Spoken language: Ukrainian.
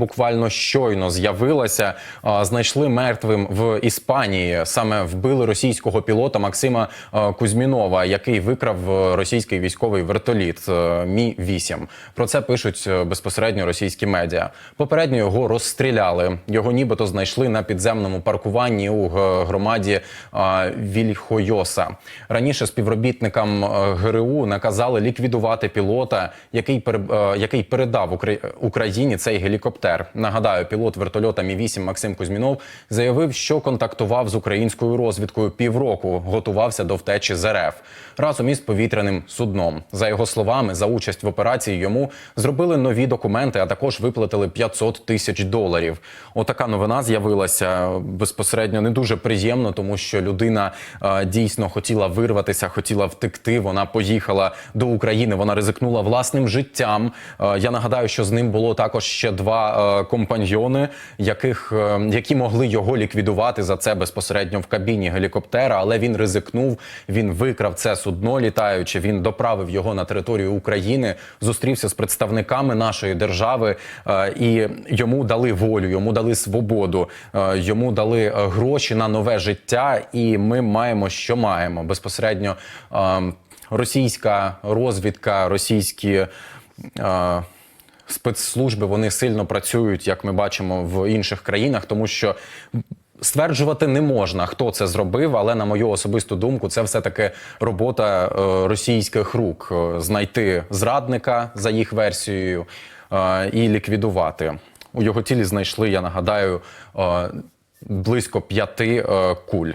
Буквально щойно з'явилася, знайшли мертвим в Іспанії. Саме вбили російського пілота Максима Кузьмінова, який викрав е, російський військовий вертоліт е, Мі 8 Про це пишуть е, безпосередньо російські медіа. Попередньо його розстріляли. Його нібито знайшли на підземному паркуванні у громаді Вільхойоса. Раніше співробітникам ГРУ наказали ліквідувати пілота, який який передав Укра- Україні цей гелікоптер. Нагадаю, пілот вертольота Мі 8 Максим Кузьмінов заявив, що контактував з українською розвідкою півроку, готувався до втечі з РФ разом із повітряним судном. За його словами, за участь в операції йому зробили нові документи, а також виплатили 500 тисяч доларів. Отака новина з'явилася безпосередньо не дуже приємно, тому що людина е, дійсно хотіла вирватися, хотіла втекти. Вона поїхала до України. Вона ризикнула власним життям. Е, я нагадаю, що з ним було також ще два е, компаньйони, яких е, які могли його ліквідувати за це безпосередньо в кабіні гелікоптера, але він ризикнув. Він викрав це судно літаюче. Він доправив його на територію України, зустрівся з представниками нашої держави, е, і йому дали волю, йому дали свободу, йому дали гроші на нове життя. І ми маємо, що маємо безпосередньо. е, Російська розвідка, російські е, спецслужби вони сильно працюють, як ми бачимо в інших країнах, тому що. Стверджувати не можна, хто це зробив, але на мою особисту думку, це все таки робота е, російських рук Е, знайти зрадника за їх версією е, і ліквідувати. У його тілі знайшли, я нагадаю, близько п'яти куль.